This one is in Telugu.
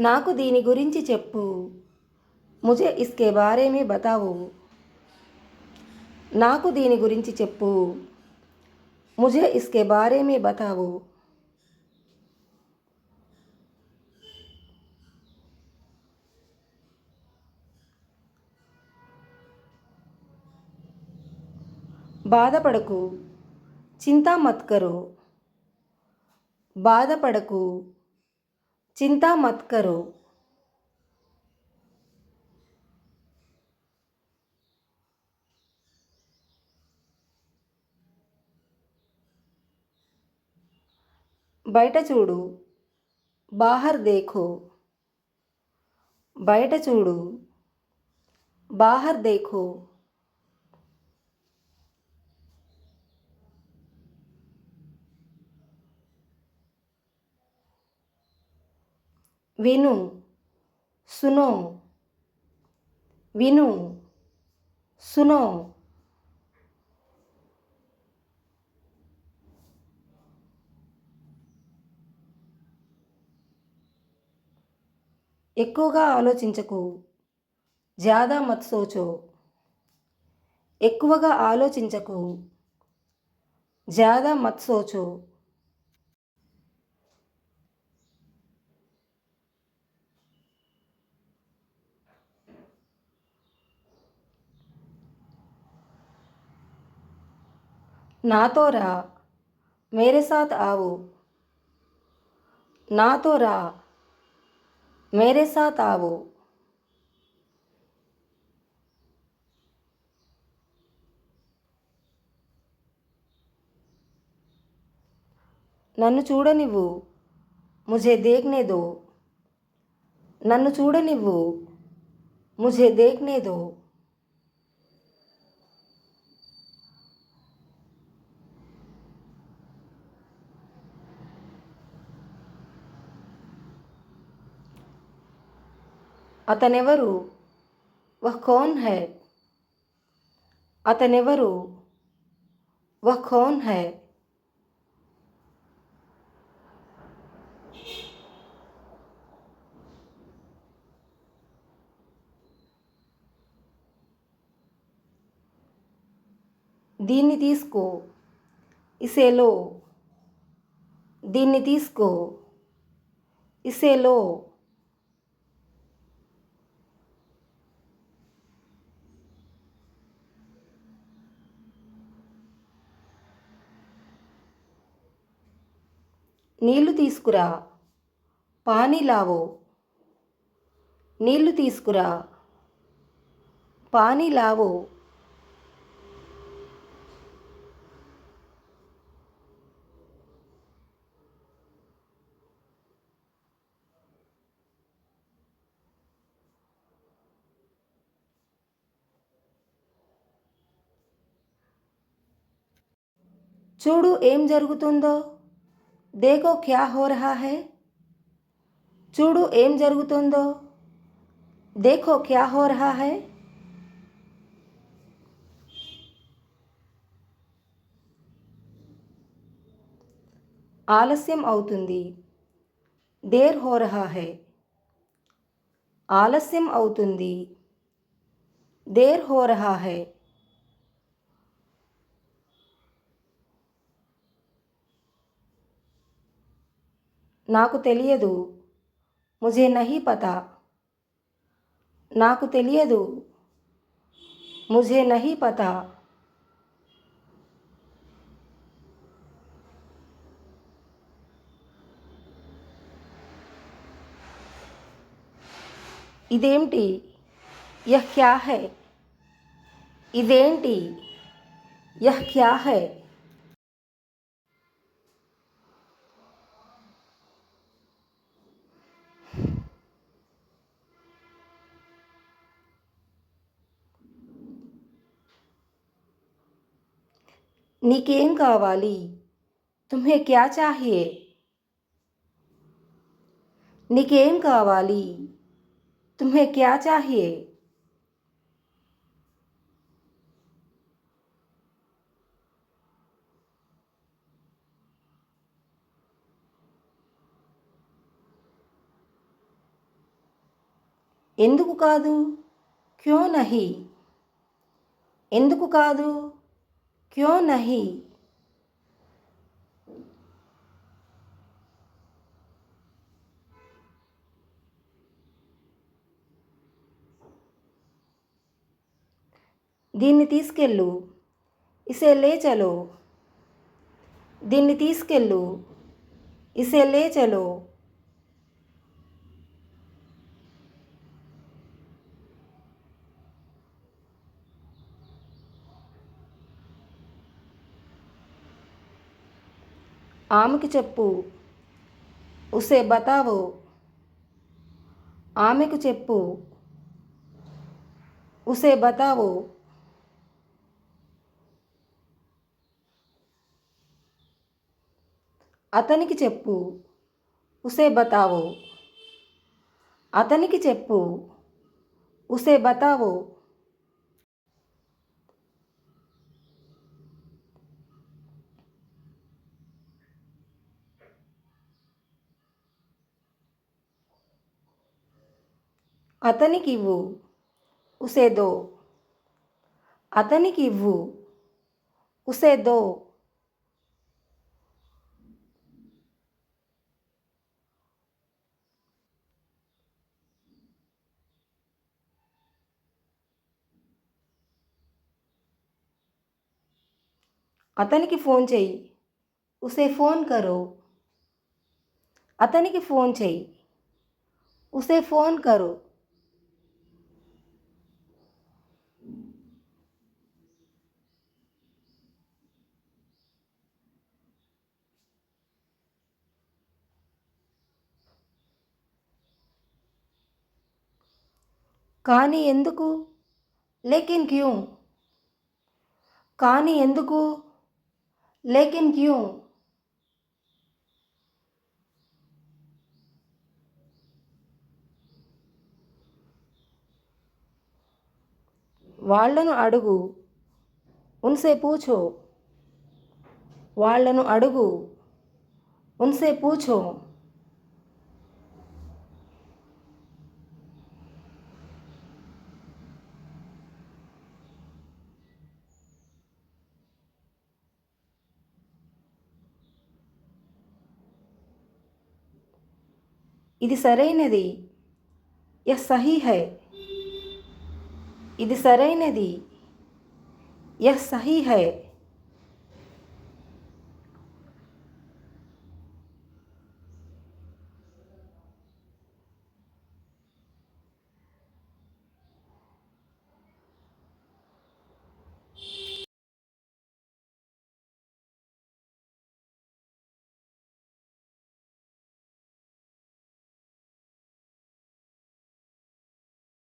నాకు దీని గురించి చెప్పు. ముజే ఇస్కే బారేమే బతావు. నాకు దీని గురించి చెప్పు. ముజే ఇస్కే బారేమే బతావు. బాధపడకు. చింతా మత్ కరో. బాధపడకు. చింతా మత్ కరో బయట చూడు. బాహర్ దేఖో. బయట చూడు. బాహర్ దేఖో. విను సునో విను సునో. ఎక్కువగా ఆలోచించకు జాదా మత్ సోచో ఎక్కువగా ఆలోచించకు జాదా మత్ సోచో నాతో రా. మేరే సాత్ ఆవు. నాతో రా. మేరే సాత్ ఆవు. నన్ను చూడనివ్వు. ముझे देखने दो నన్ను చూడనివ్వు. ముझे देखने दो అతనెవరు వహ్ కౌన్ హై అతనెవరు వహ్ కౌన్ హై దీన్ని తీసుకో ఇసేలో దీన్ని తీసుకో ఇసేలో నీళ్ళు తీసుకురా. పానీ లావో నీళ్ళు తీసుకురా. పానీ లావో చూడు ఏం జరుగుతుందో. దేఖో క్యా హో రహా హై చూడు ఏం జరుగుతుందో। దేఖో క్యా హో రహా హై ఆలస్యం అవుతుంది। దేర్ హో రహా హై। ఆలస్యం అవుతుంది। దేర్ హో రహా హై। నాకు తెలియదు ముజే నహీ పతా నాకు తెలియదు ముజే నహీ పతా ఇదేంటి యహ్ క్యా హై ఇదేంటి యహ్ క్యా హై నీకేం కావాలి తుమ్హే క్యా చాహియే నీకేం కావాలి తుమ్హే క్యా చాహియే ఎందుకు కాదు? క్యో నహి. ఎందుకు కాదు? क्यों नहीं? दिन तीस के लो, इसे ले चलो। दिन तीस के लो, इसे ले चलो। ఆమెకి చెప్పు. ఉసే బతావో. ఆమెకు చెప్పు. ఉసే బతావో. అతనికి చెప్పు. ఉసే బతావో. అతనికి చెప్పు. ఉసే బతావో. అతనికి ఇవ్వు ఉసే దో అతనికి ఫోన్ చెయ్యి. ఉసే ఫోన్ కరో. అతనికి ఫోన్ చెయ్యి. ఉసే ఫోన్ కరో. కానీ ఎందుకు? లేకిన్ క్యూ? కానీ ఎందుకు? లేకిన్ క్యూ? వాళ్ళను అడుగు. ఉన్సే పూచో. వాళ్ళను అడుగు. ఉన్సే పూచో. ఇది సరైనది. యహ్ సహీ హై. ఇది సరైనది. యహ్ సహీ హై.